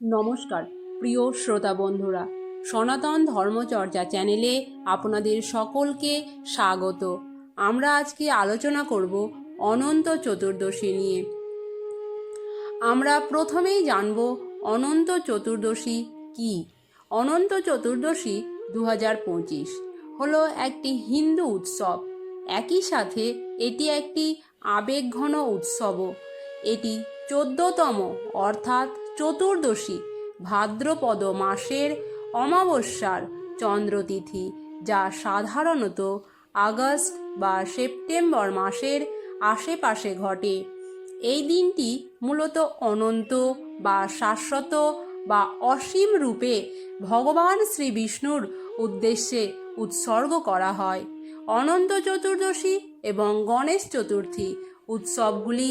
নমস্কার, প্রিয় শ্রোতা বন্ধুরা। সনাতন ধর্মচর্চা চ্যানেলে আপনাদের সকলকে স্বাগত। আমরা আজকে আলোচনা করব অনন্ত চতুর্দশী নিয়ে। আমরা প্রথমেই জানব অনন্ত চতুর্দশী কি? অনন্ত চতুর্দশী দু হাজার পঁচিশ হলো একটি হিন্দু উৎসব। একই সাথে এটি একটি আবেগঘন উৎসবও। এটি চোদ্দতম, অর্থাৎ চতুর্দশী, ভাদ্রপদ মাসের অমাবস্যার চন্দ্রতিথি, যা সাধারণত আগস্ট বা সেপ্টেম্বর মাসের আশেপাশে ঘটে। এই দিনটি মূলত অনন্ত বা শাশ্বত বা অসীম রূপে ভগবান শ্রী বিষ্ণুর উদ্দেশ্যে উৎসর্গ করা হয়। অনন্ত চতুর্দশী এবং গণেশ চতুর্থী উৎসবগুলি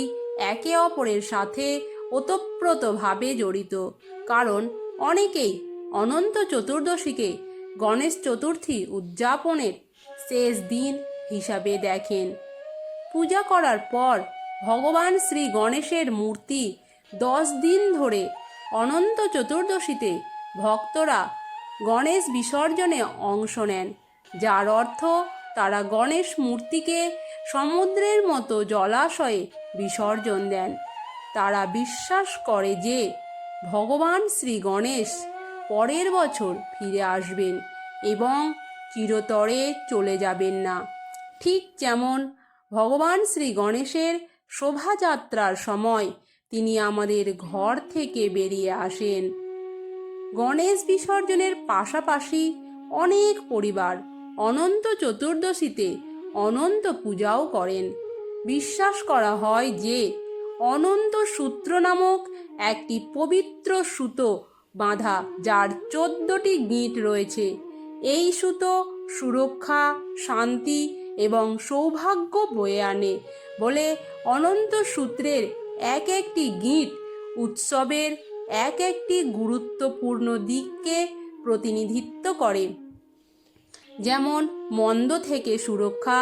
একে অপরের সাথে ওতপ্রোতভাবে জড়িত। কারণ অনেকেই অনন্ত চতুর্দশীকে গণেশ চতুর্থী উদযাপনের শেষ দিন হিসাবে দেখেন। পূজা করার পর ভগবান শ্রী গণেশের মূর্তি দশ দিন ধরে অনন্ত চতুর্দশীতে ভক্তরা গণেশ বিসর্জনে অংশ নেন, যার অর্থ তারা গণেশ মূর্তিকে সমুদ্রের মতো জলাশয়ে বিসর্জন দেন। তারা বিশ্বাস করে যে ভগবান শ্রী গণেশ পরের বছর ফিরে আসবেন এবং চিরতরে চলে যাবেন না। ঠিক যেমন ভগবান শ্রী গণেশের শোভাযাত্রার সময় তিনি আমাদের ঘর থেকে বেরিয়ে আসেন। গণেশ বিসর্জনের পাশাপাশি অনেক পরিবার অনন্ত চতুর্দশীতে অনন্ত পূজাও করেন। বিশ্বাস করা হয় যে অনন্ত সূত্র নামক একটি পবিত্র সুতো বাঁধা, যার চোদ্দটি গিঁট রয়েছে। এই সুতো সুরক্ষা, শান্তি এবং সৌভাগ্য বয়ে আনে বলে অনন্ত সূত্রের এক একটি গিঁট উৎসবের এক একটি গুরুত্বপূর্ণ দিককে প্রতিনিধিত্ব করে। যেমন মন্দ থেকে সুরক্ষা,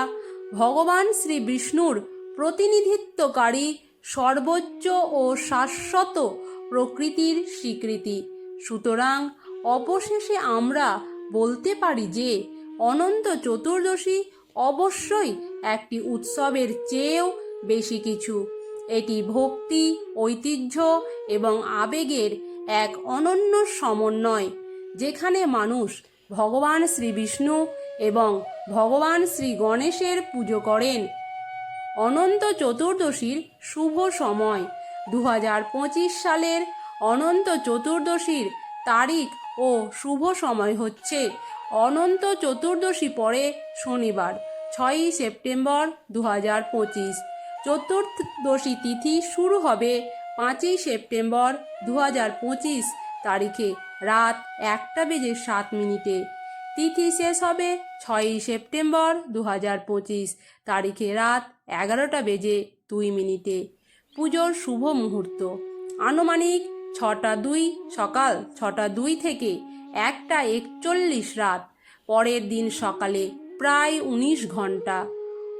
ভগবান শ্রী বিষ্ণুর প্রতিনিধিত্বকারী সর্বোচ্চ ও শাশ্বত প্রকৃতির স্বীকৃতি। সুতরাং অবশেষে আমরা বলতে পারি যে, অনন্ত চতুর্দশী অবশ্যই একটি উৎসবের চেয়েও বেশি কিছু। এটি ভক্তি, ঐতিহ্য এবং আবেগের এক অনন্য সমন্বয়, যেখানে মানুষ ভগবান শ্রী বিষ্ণু এবং ভগবান শ্রী গণেশের পুজো করেন। অনন্ত চতুর্দশীর শুভ সময়। দু হাজার পঁচিশ সালের অনন্ত চতুর্দশীর তারিখ ও শুভ সময় হচ্ছে অনন্ত চতুর্দশী পরে শনিবার, ছয়ই সেপ্টেম্বর দু হাজার পঁচিশ। চতুর্দশী তিথি শুরু হবে পাঁচই সেপ্টেম্বর দু হাজার পঁচিশ তারিখে রাত একটা বেজে সাত মিনিটে। তিথি শেষ হবে ছয়ই সেপ্টেম্বর দু হাজার পঁচিশ তারিখে রাত এগারোটা বেজে দুই মিনিটে। পুজোর শুভ মুহূর্ত। আনুমানিক ছটা দুই, সকাল ছটা দুই থেকে একটা একচল্লিশ রাত। পরের দিন সকালে প্রায় উনিশ ঘণ্টা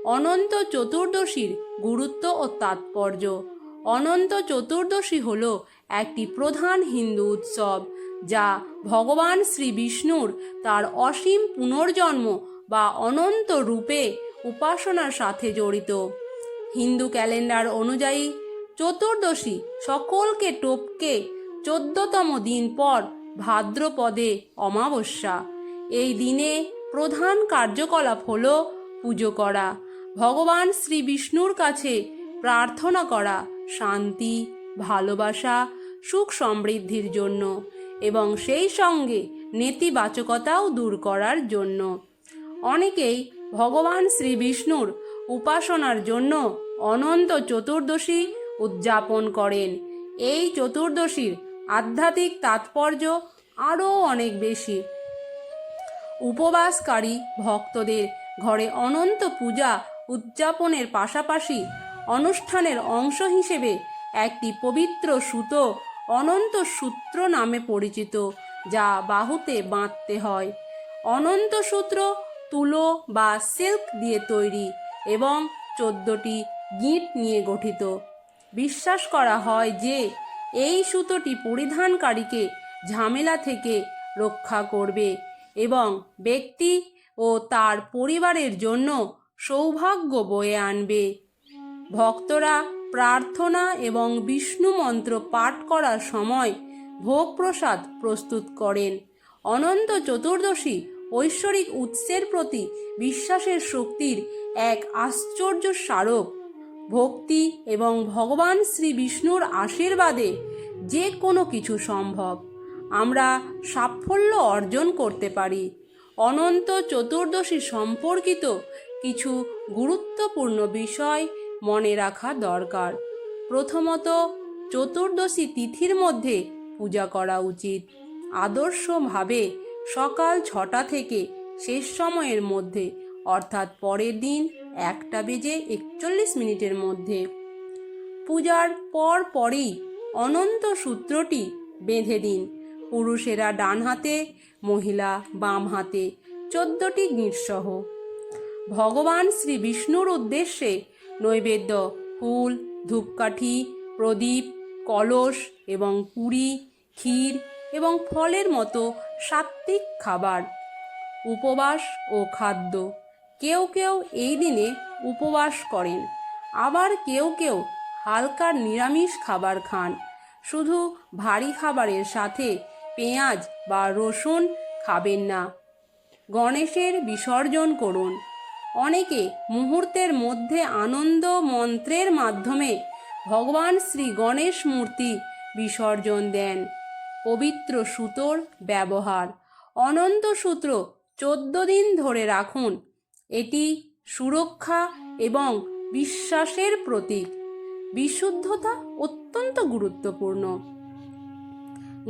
অনন্ত চতুর্দশীর গুরুত্ব ও তাৎপর্য। অনন্ত চতুর্দশী হল একটি প্রধান হিন্দু উৎসব, যা ভগবান শ্রী বিষ্ণুর তার অসীম পুনর্জন্ম বা অনন্ত রূপে উপাসনার সাথে জড়িত। হিন্দু ক্যালেন্ডার অনুযায়ী চতুর্দশী সকলকে টপকে চোদ্দতম দিন পর ভাদ্রপদে অমাবস্যা। এই দিনে প্রধান কার্যকলাপ হল পুজো করা। ভগবান শ্রী বিষ্ণুর কাছে প্রার্থনা করা, শান্তি, ভালোবাসা, সুখ সমৃদ্ধির জন্য এবং সেই সঙ্গে নেতিবাচকতাও দূর করার জন্য। অনেকেই ভগবান শ্রী বিষ্ণুর উপাসনার জন্য অনন্ত চতুর্দশী উদযাপন করেন। এই চতুর্দশীর আধ্যাত্মিক তাৎপর্য আরও অনেক বেশি। উপবাসকারী ভক্তদের ঘরে অনন্ত পূজা উদযাপনের পাশাপাশি অনুষ্ঠানের অংশ হিসেবে একটি পবিত্র সুতো অনন্ত সূত্র নামে পরিচিত, যা বাহুতে বাঁধতে হয়। অনন্ত সূত্র তুলো বা সিল্ক দিয়ে তৈরি এবং চোদ্দটি গিঁট নিয়ে গঠিত। বিশ্বাস করা হয় যে, এই সুতোটি পরিধানকারীকে ঝামেলা থেকে রক্ষা করবে এবং ব্যক্তি ও তার পরিবারের জন্য সৌভাগ্য বয়ে আনবে। ভক্তরা প্রার্থনা এবং বিষ্ণু মন্ত্র পাঠ করার সময় ভোগ প্রসাদ প্রস্তুত করেন। অনন্ত চতুর্দশী ঐশ্বরিক উৎসের প্রতি বিশ্বাসের শক্তির এক আশ্চর্য স্মারক। ভক্তি এবং ভগবান শ্রী বিষ্ণুর আশীর্বাদে যে কোনো কিছু সম্ভব। আমরা সাফল্য অর্জন করতে পারি। অনন্ত চতুর্দশী সম্পর্কিত কিছু গুরুত্বপূর্ণ বিষয় মনে রাখা দরকার। প্রথমত, চতুর্দশী তিথির মধ্যে পূজা করা উচিত। আদর্শভাবে সকাল ছটা থেকে শেষ সময়ের মধ্যে, অর্থাৎ পরের দিন একটা বেজে একচল্লিশ মিনিটের মধ্যে। পূজার পর পরেই অনন্ত সূত্রটি বেঁধে দিন। পুরুষেরা ডান হাতে, মহিলা বাম হাতে, চোদ্দটি গিঁটসহ ভগবান শ্রী বিষ্ণুর উদ্দেশ্যে নৈবেদ্য, ফুল, ধূপকাঠি, প্রদীপ, কলস এবং পুরী, ক্ষীর এবং ফলের মতো সাত্ত্বিক খাবার, উপবাস ও খাদ্য। কেউ কেউ এই দিনে উপবাস করেন। আবার কেউ কেউ হালকা নিরামিষ খাবার খান। শুধু ভারী খাবারের সাথে পেঁয়াজ বা রসুন খাবেন না। গণেশের বিসর্জন করুন। অনেকে মুহূর্তের মধ্যে আনন্দ মন্ত্রের মাধ্যমে ভগবান শ্রী গণেশ মূর্তি বিসর্জন দেন। পবিত্র সুতোর ব্যবহার। অনন্ত সূত্র চোদ্দ দিন ধরে রাখুন। এটি সুরক্ষা এবং বিশ্বাসের প্রতীক। বিশুদ্ধতা অত্যন্ত গুরুত্বপূর্ণ।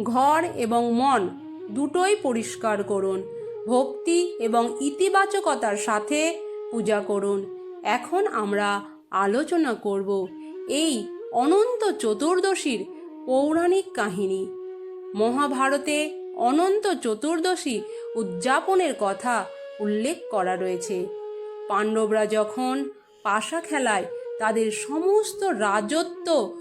ঘর এবং মন দুটোই পরিষ্কার করুন। ভক্তি এবং ইতিবাচকতার সাথে পূজা করুন। এখন আমরা আলোচনা করব এই অনন্ত চতুর্দশীর পৌরাণিক কাহিনী। মহাভারতে অনন্ত চতুর্দশী উদযাপনের কথা উল্লেখ করা রয়েছে। পাণ্ডবরা যখন পাশা খেলায় তাদের সমস্ত রাজত্ব,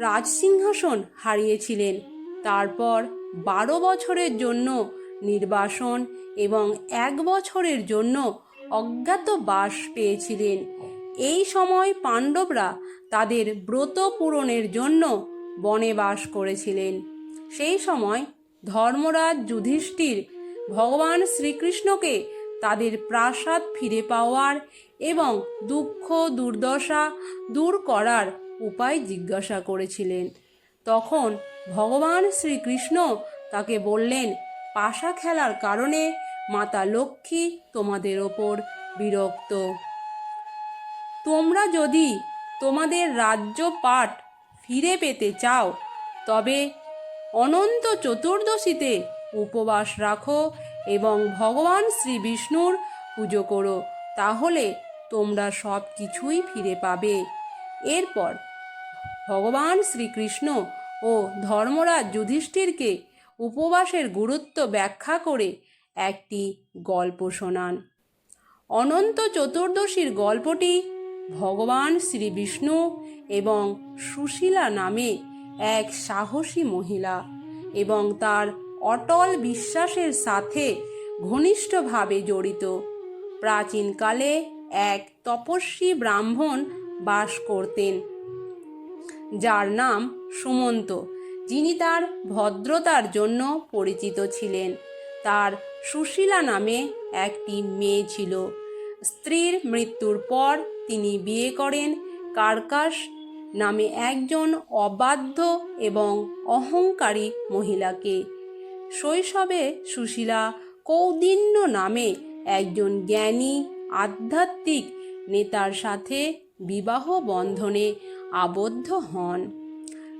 রাজসিংহাসন হারিয়েছিলেন, তারপর বারো বছরের জন্য নির্বাসন এবং এক বছরের জন্য অজ্ঞাত বাস পেয়েছিলেন। এই সময় পাণ্ডবরা তাদের ব্রত পূরণের জন্য বনে বাস করেছিলেন। সেই সময় ধর্মরাজ যুধিষ্ঠির ভগবান শ্রীকৃষ্ণকে তাদের প্রাসাদ ফিরে পাওয়ার এবং দুঃখ, দুর্দশা দূর করার উপায় জিজ্ঞাসা করেছিলেন। তখন ভগবান শ্রীকৃষ্ণ তাকে বললেন, পাশা খেলার কারণে মাতা লক্ষ্মী তোমাদের ওপর বিরক্ত। তোমরা যদি তোমাদের রাজ্য পাঠ ফিরে পেতে চাও, তবে অনন্ত চতুর্দশীতে উপবাস রাখো এবং ভগবান শ্রী বিষ্ণুর পুজো করো, তাহলে তোমরা সব কিছুই ফিরে পাবে। এরপর ভগবান শ্রীকৃষ্ণ ও ধর্মরাজ যুধিষ্ঠিরকে উপবাসের গুরুত্ব ব্যাখ্যা করে একটি গল্প শোনান। অনন্ত চতুর্দশীর গল্পটি ভগবান শ্রী বিষ্ণু এবং সুশীলা নামে এক সাহসী মহিলা এবং তার অটল বিশ্বাসের সাথে ঘনিষ্ঠভাবে জড়িত। প্রাচীনকালে এক তপস্বী ব্রাহ্মণ বাস করতেন, যার নাম সুমন্ত, যিনি তার ভদ্রতার জন্য পরিচিত ছিলেন। তার সুশীলা নামে একটি মেয়ে ছিল। স্ত্রীর মৃত্যুর পর তিনি বিয়ে করেন কার্কাস নামে একজন অবাধ্য এবং অহংকারী মহিলাকে। শৈশবে সুশীলা কৌদিন্য নামে একজন জ্ঞানী, আধ্যাত্মিক নেতার সাথে বিবাহ বন্ধনে আবদ্ধ হন।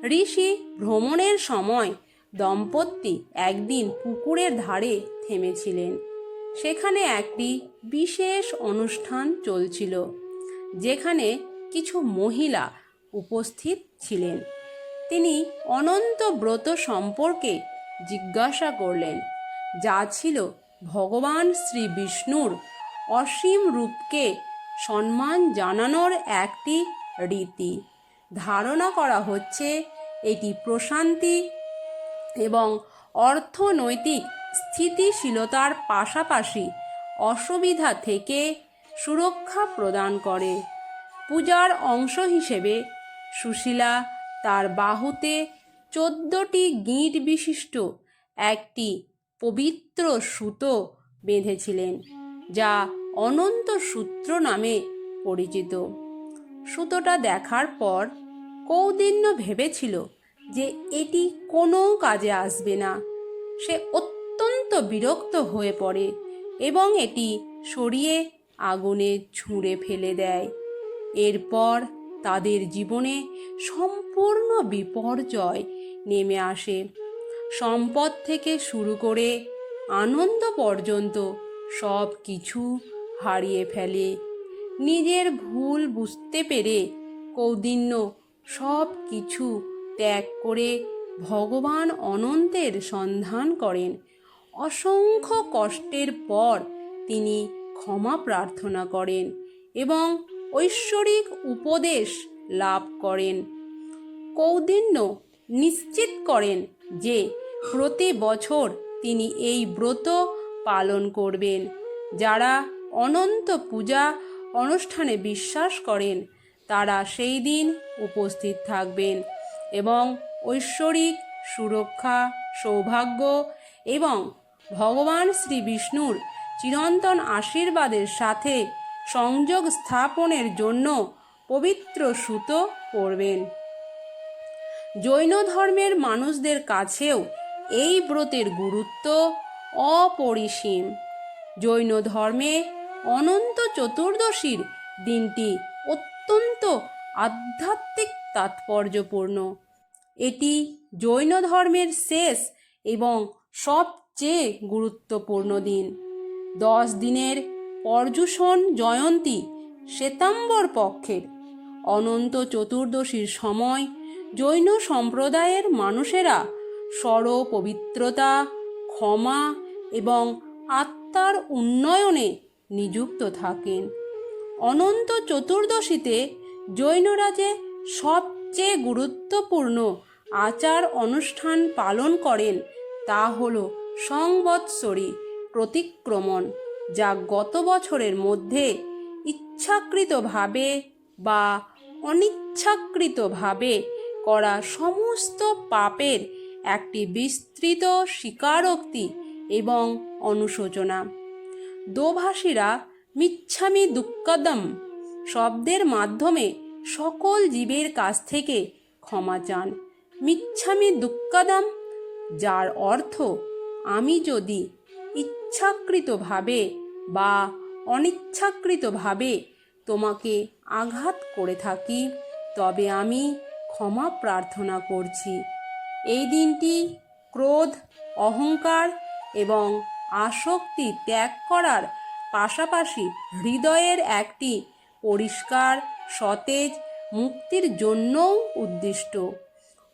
ঋষি ভ্রমণের সময় দম্পতি একদিন পুকুরের ধারে থেমেছিলেন। সেখানে একটি বিশেষ অনুষ্ঠান চলছিল, যেখানে কিছু মহিলা উপস্থিত ছিলেন। তিনি অনন্ত ব্রত সম্পর্কে জিজ্ঞাসা করলেন, যা ছিল ভগবান শ্রী বিষ্ণুর অসীম রূপকে সম্মান জানানোর একটি রীতি। ধারণা করা হচ্ছে, এটি প্রশান্তি এবং অর্থনৈতিক স্থিতিশীলতার পাশাপাশি অসুবিধা থেকে সুরক্ষা প্রদান করে। পূজার অংশ হিসেবে সুশীলা তার বাহুতে চোদ্দটি গিঁট বিশিষ্ট একটি পবিত্র সুতো বেঁধেছিলেন, যা অনন্ত সূত্র নামে পরিচিত। সুতোটা দেখার পর কৌদিন্য ভেবেছিল যে এটি কোনো কাজে আসবে না। সে অত্যন্ত বিরক্ত হয়ে পড়ে এবং এটি সরিয়ে আগুনে ছুঁড়ে ফেলে দেয়। এরপর তাদের জীবনে সম্পূর্ণ বিপর্যয় নেমে আসে। সম্পদ থেকে শুরু করে আনন্দ পর্যন্ত সব কিছু হারিয়ে ফেলে। নিজের ভুল বুঝতে পেরে কৌদিন্য সব কিছু ত্যাগ করে ভগবান অনন্তের সন্ধান করেন। অসংখ্য কষ্টের পর তিনি ক্ষমা প্রার্থনা করেন এবং ঐশ্বরিক উপদেশ লাভ করেন। কৌদিন্য নিশ্চিত করেন যে প্রতি বছর তিনি এই ব্রত পালন করবেন। যারা অনন্ত পূজা অনুষ্ঠানে বিশ্বাস করেন, তারা সেই দিন উপস্থিত থাকবেন এবং ঐশ্বরিক সুরক্ষা, সৌভাগ্য এবং ভগবান শ্রী বিষ্ণুর চিরন্তন আশীর্বাদের সাথে সংযোগ স্থাপনের জন্য পবিত্র সুতো পরবেন। জৈন ধর্মের মানুষদের কাছেও এই ব্রতের গুরুত্ব অপরিসীম। জৈন ধর্মে অনন্ত চতুর্দশীর দিনটি অত্যন্ত আধ্যাত্মিক তাৎপর্যপূর্ণ। এটি জৈন ধর্মের শেষ এবং সবচেয়ে গুরুত্বপূর্ণ দিন। দশ দিনের পর্যুষণ জয়ন্তী শ্বেতাম্বর পক্ষের। অনন্ত চতুর্দশীর সময় জৈন সম্প্রদায়ের মানুষেরা স্বর পবিত্রতা ক্ষমা এবং আত্মার উন্নয়নে নিযুক্ত থাকেন। অনন্ত চতুর্দশীতে জৈনরা যে সবচেয়ে গুরুত্বপূর্ণ আচার অনুষ্ঠান পালন করেন, তা হল সংবৎসরী প্রতিক্রমণ। যা গত বছরের মধ্যে ইচ্ছাকৃতভাবে বা অনিচ্ছাকৃতভাবে করা সমস্ত পাপের একটি বিস্তৃত স্বীকারোক্তি এবং অনুশোচনা। দোভাষীরা মিচ্ছামি দুঃখদম শব্দের মাধ্যমে সকল জীবের কাছ থেকে ক্ষমা চান। মিচ্ছামি দুঃখদম যার অর্থ আমি যদি ইচ্ছাকৃতভাবে বা অনিচ্ছাকৃতভাবে তোমাকে আঘাত করে থাকি, তবে আমি ক্ষমা প্রার্থনা করছি। এই দিনটি ক্রোধ, অহংকার এবং আসক্তি ত্যাগ করার পাশাপাশি হৃদয়ের একটি পরিষ্কার, সতেজ মুক্তির জন্যও উদ্দিষ্ট।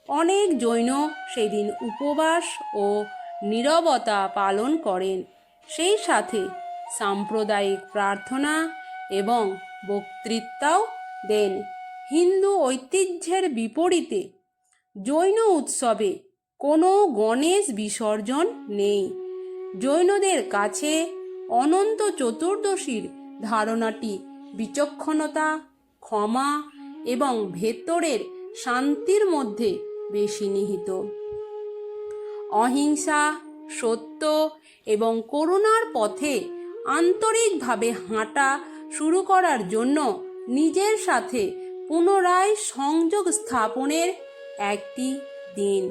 অনেক জৈন সেদিন উপবাস ও নীরবতা পালন করেন। সেই সাথে সাম্প্রদায়িক প্রার্থনা এবং বক্তৃতাও দেন। হিন্দু ঐতিহ্যের বিপরীতে জৈন উৎসবে কোনো গণেশ বিসর্জন নেই। জৈনদের কাছে অনন্ত চতুর্দশীর ধারণাটি বিচক্ষণতা, ক্ষমা এবং ভেতরের শান্তির মধ্যে বেশি নিহিত। অহিংসা, সত্য এবং করুণার পথে আন্তরিকভাবে হাঁটা শুরু করার জন্য নিজের সাথে পুনরায় সংযোগ স্থাপনের একটি দিন।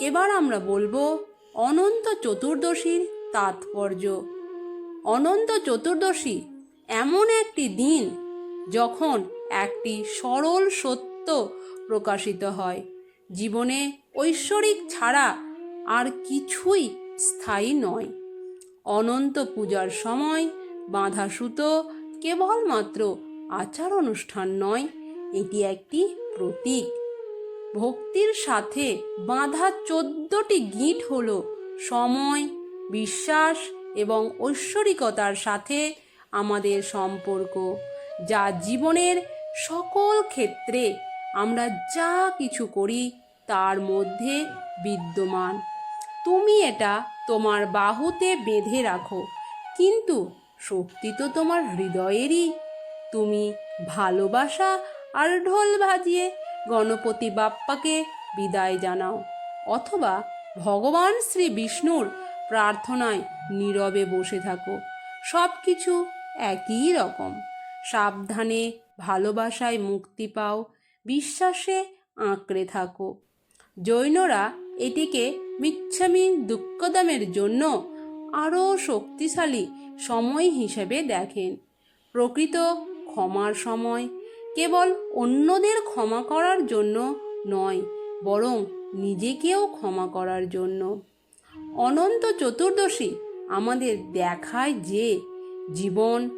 এবার আমরা বলব অনন্ত চতুর্দশীর তাৎপর্য। অনন্ত চতুর্দশী এমন একটি দিন যখন একটি সরল সত্য প্রকাশিত হয়। জীবনে ঐশ্বরিক ছাড়া আর কিছুই স্থায়ী নয়। অনন্ত পূজার সময় বাঁধা সুতো কেবলমাত্র আচার অনুষ্ঠান নয়, এটি একটি প্রতীক। ভক্তির সাথে বাঁধা চোদ্দটি গিঁট হল সময়, বিশ্বাস এবং ঐশ্বরিকতার সাথে আমাদের সম্পর্ক, যা জীবনের সকল ক্ষেত্রে আমরা যা কিছু করি তার মধ্যে বিদ্যমান। তুমি এটা তোমার বাহুতে বেঁধে রাখো। কিন্তু শক্তি তো তোমার হৃদয়েরই। তুমি ভালোবাসা আর ঢোল ভাজিয়ে গণপতি বাপ্পাকে বিদায় জানাও, অথবা ভগবান শ্রী বিষ্ণুর প্রার্থনায় নীরবে বসে থাকো। সব কিছু একই রকম। সাবধানে ভালোবাসায় মুক্তি পাও, বিশ্বাসে আঁকড়ে থাকো। জৈনরা এটিকে মিচ্ছামি দুঃখদামের জন্য আরও শক্তিশালী সময় হিসেবে দেখেন। প্রকৃত ক্ষমার সময় কেবল অন্যদের ক্ষমা করার জন্য নয়, বরং নিজেকেও ক্ষমা করার জন্য। অনন্ত চতুর্দশী আমাদের দেখায় যে জীবন,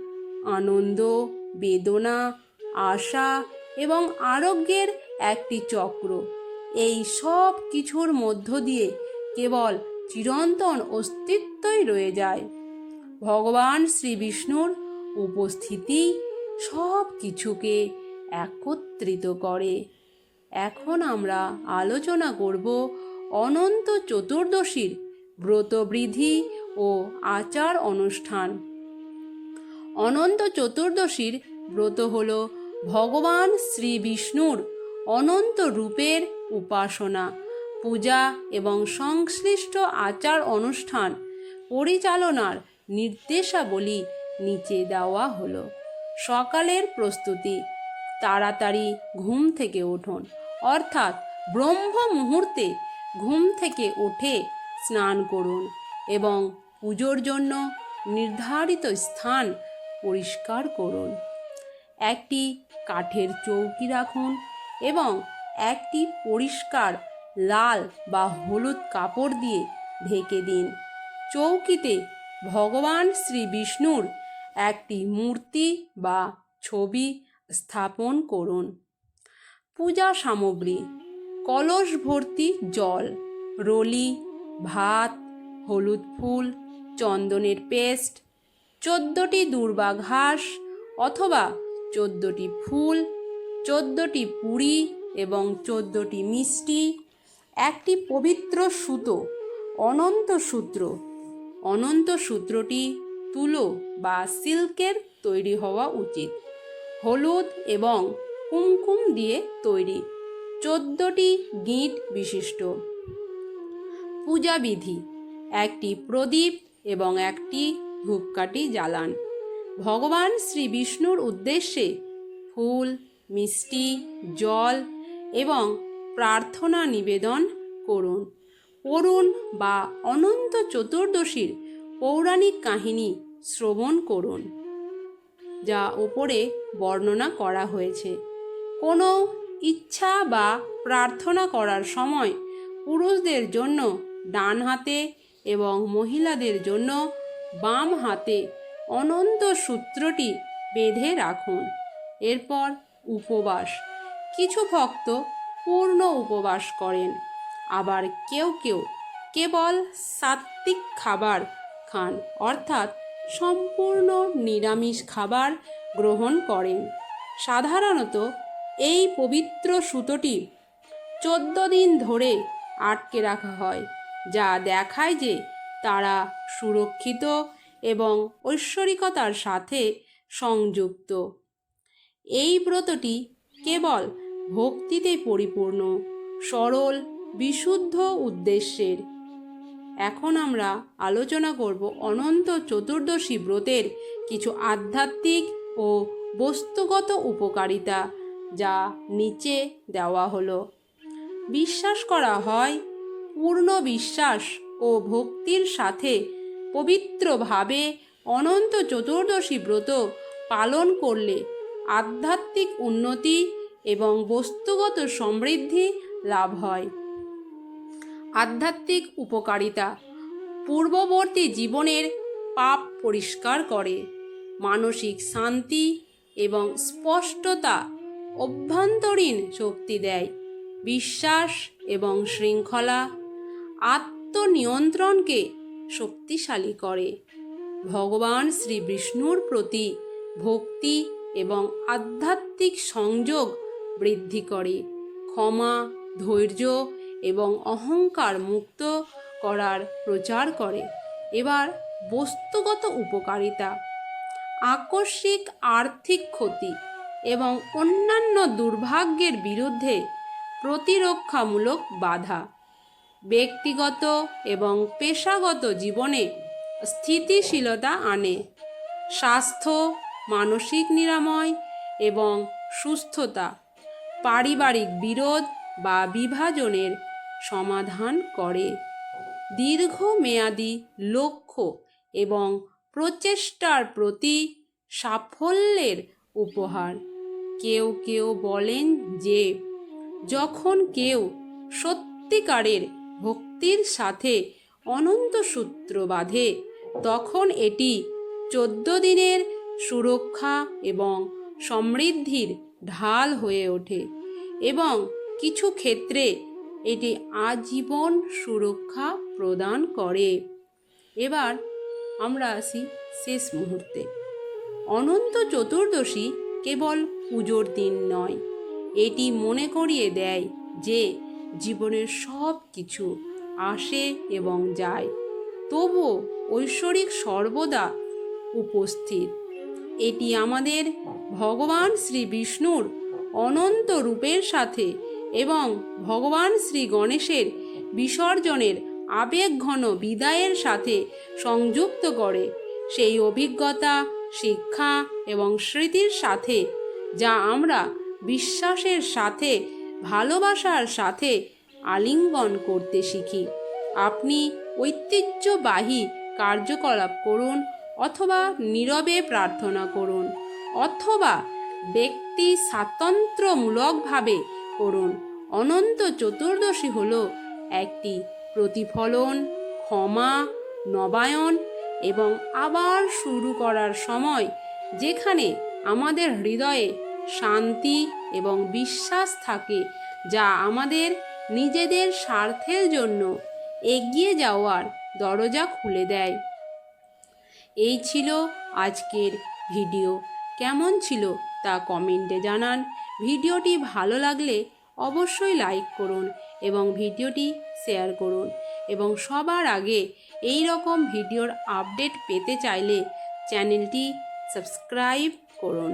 আনন্দ, বেদনা, আশা এবং আরোগ্যের একটি চক্র। এই সব কিছুর মধ্য দিয়ে কেবল চিরন্তন অস্তিত্বই রয়ে যায়। ভগবান শ্রী বিষ্ণুর উপস্থিতি সব কিছুকে একত্রিত করে। এখন আমরা আলোচনা করব অনন্ত চতুর্দশীর ব্রতবৃদ্ধি ও আচার অনুষ্ঠান। অনন্ত চতুর্দশীর ব্রত হল ভগবান শ্রী বিষ্ণুর অনন্ত রূপের উপাসনা, পূজা এবং সংশ্লিষ্ট আচার অনুষ্ঠান পরিচালনার নির্দেশাবলী নিচে দেওয়া হলো। সকালের প্রস্তুতি, তাড়াতাড়ি ঘুম থেকে উঠুন। অর্থাৎ ব্রহ্ম মুহূর্তে ঘুম থেকে উঠে স্নান করুন এবং পুজোর জন্য নির্ধারিত স্থান পরিষ্কার করুন। একটি কাঠের চৌকি রাখুন এবং একটি পরিষ্কার লাল বা হলুদ কাপড় দিয়ে ঢেকে দিন। চৌকিতে ভগবান শ্রী বিষ্ণুর একটি মূর্তি বা ছবি স্থাপন করুন। পূজা সামগ্রী, কলস ভর্তি জল, রলি, ভাত, হলুদ ফুল, চন্দনের পেস্ট, চোদ্দোটি দুর্বা ঘাস অথবা চোদ্দোটি ফুল, চোদ্দোটি পুরি এবং চোদ্দোটি মিষ্টি, একটি পবিত্র সুতো, অনন্ত সূত্র। অনন্ত সূত্রটি তুলো বা সিল্কের তৈরি হওয়া উচিত। হলুদ এবং কুমকুম দিয়ে তৈরি। চোদ্দটি গিঁট বিশিষ্ট। পূজাবিধি একটি প্রদীপ এবং একটি ধূপকাঠি জ্বালান। ভগবান শ্রী বিষ্ণুর উদ্দেশ্যে ফুল, মিষ্টি, জল এবং প্রার্থনা নিবেদন করুন। পড়ুন বা অনন্ত চতুর্দশীর পৌরাণিক কাহিনী শ্রবণ করুন, যা ওপরে বর্ণনা করা হয়েছে। কোনো ইচ্ছা বা প্রার্থনা করার সময় পুরুষদের জন্য ডান হাতে এবং মহিলাদের জন্য বাম হাতে অনন্ত সূত্রটি বেঁধে রাখুন। এরপর উপবাস। কিছু ভক্ত পূর্ণ উপবাস করেন। আবার কেউ কেউ কেবল সাত্ত্বিক খাবার খান, অর্থাৎ সম্পূর্ণ নিরামিষ খাবার গ্রহণ করেন। সাধারণত এই পবিত্র সুতোটি চোদ্দ দিন ধরে আটকে রাখা হয়, যা দেখায় যে তারা সুরক্ষিত এবং ঐশ্বরিকতার সাথে সংযুক্ত। এই ব্রতটি কেবল ভক্তিতে পরিপূর্ণ, সরল, বিশুদ্ধ উদ্দেশ্যের। এখন আমরা আলোচনা করব অনন্ত চতুর্দশী ব্রতের কিছু আধ্যাত্মিক ও বস্তুগত উপকারিতা যা নিচে দেওয়া হলো। বিশ্বাস করা হয়, পূর্ণ বিশ্বাস ও ভক্তির সাথে পবিত্রভাবে অনন্ত চতুর্দশী ব্রত পালন করলে আধ্যাত্মিক উন্নতি এবং বস্তুগত সমৃদ্ধি লাভ হয়। আধ্যাত্মিক উপকারিতা পূর্ববর্তী জীবনের পাপ পরিষ্কার করে। মানসিক শান্তি এবং স্পষ্টতা অভ্যন্তরীণ শক্তি দেয়। বিশ্বাস এবং শৃঙ্খলা আত্মনিয়ন্ত্রণকে শক্তিশালী করে। ভগবান শ্রী বিষ্ণুর প্রতি ভক্তি এবং আধ্যাত্মিক সংযোগ বৃদ্ধি করে। ক্ষমা, ধৈর্য এবং অহংকার মুক্ত করার প্রচার করে। এবার বস্তুগত উপকারিতা। আকস্মিক আর্থিক ক্ষতি এবং অন্যান্য দুর্ভাগ্যের বিরুদ্ধে প্রতিরক্ষামূলক বাধা। ব্যক্তিগত এবং পেশাগত জীবনে স্থিতিশীলতা আনে। স্বাস্থ্য, মানসিক নিরাময় এবং সুস্থতা পারিবারিক বিরোধ বা বিভাজনের সমাধান করে। দীর্ঘমেয়াদী লক্ষ্য এবং প্রচেষ্টার প্রতি সাফল্যের উপহার। কেউ কেউ বলেন যে, যখন কেউ সত্যিকারের ভক্তির সাথে অনন্ত সূত্র বাঁধে, তখন এটি চোদ্দ দিনের সুরক্ষা এবং সমৃদ্ধির ঢাল হয়ে ওঠে এবং কিছু ক্ষেত্রে এটি আজীবন সুরক্ষা প্রদান করে। এবার আমরা আসি শেষ মুহূর্তে। অনন্ত চতুর্দশী কেবল পুজোর দিন নয়, এটি মনে করিয়ে দেয় যে জীবনের সব কিছু আসে এবং যায়। তবুও ঐশ্বরিক সর্বদা উপস্থিত। এটি আমাদের ভগবান শ্রী বিষ্ণুর অনন্ত রূপের সাথে এবং ভগবান শ্রী গণেশের বিসর্জনের আবেগঘন বিদায়ের সাথে সংযুক্ত করে। সেই অভিজ্ঞতা, শিক্ষা এবং স্মৃতির সাথে যা আমরা বিশ্বাসের সাথে, ভালোবাসার সাথে আলিঙ্গন করতে শিখি। আপনি ঐতিহ্যবাহী কার্যকলাপ করুন অথবা নীরবে প্রার্থনা করুন, অথবা ব্যক্তি স্বাতন্ত্রমূলকভাবে করুন। অনন্ত চতুর্দশী হল একটি প্রতিফলন, ক্ষমা, নবায়ন এবং আবার শুরু করার সময়, যেখানে আমাদের হৃদয়ে শান্তি এবং বিশ্বাস থাকে যা আমাদের নিজেদের স্বার্থের জন্য এগিয়ে যাওয়ার দরজা খুলে দেয়। এই ছিল আজকের ভিডিও। কেমন ছিল তা কমেন্টে জানান। ভিডিওটি ভালো লাগলে অবশ্যই লাইক করুন এবং ভিডিওটি শেয়ার করুন এবং সবার আগে এই রকম ভিডিওর আপডেট পেতে চাইলে চ্যানেলটি সাবস্ক্রাইব করুন।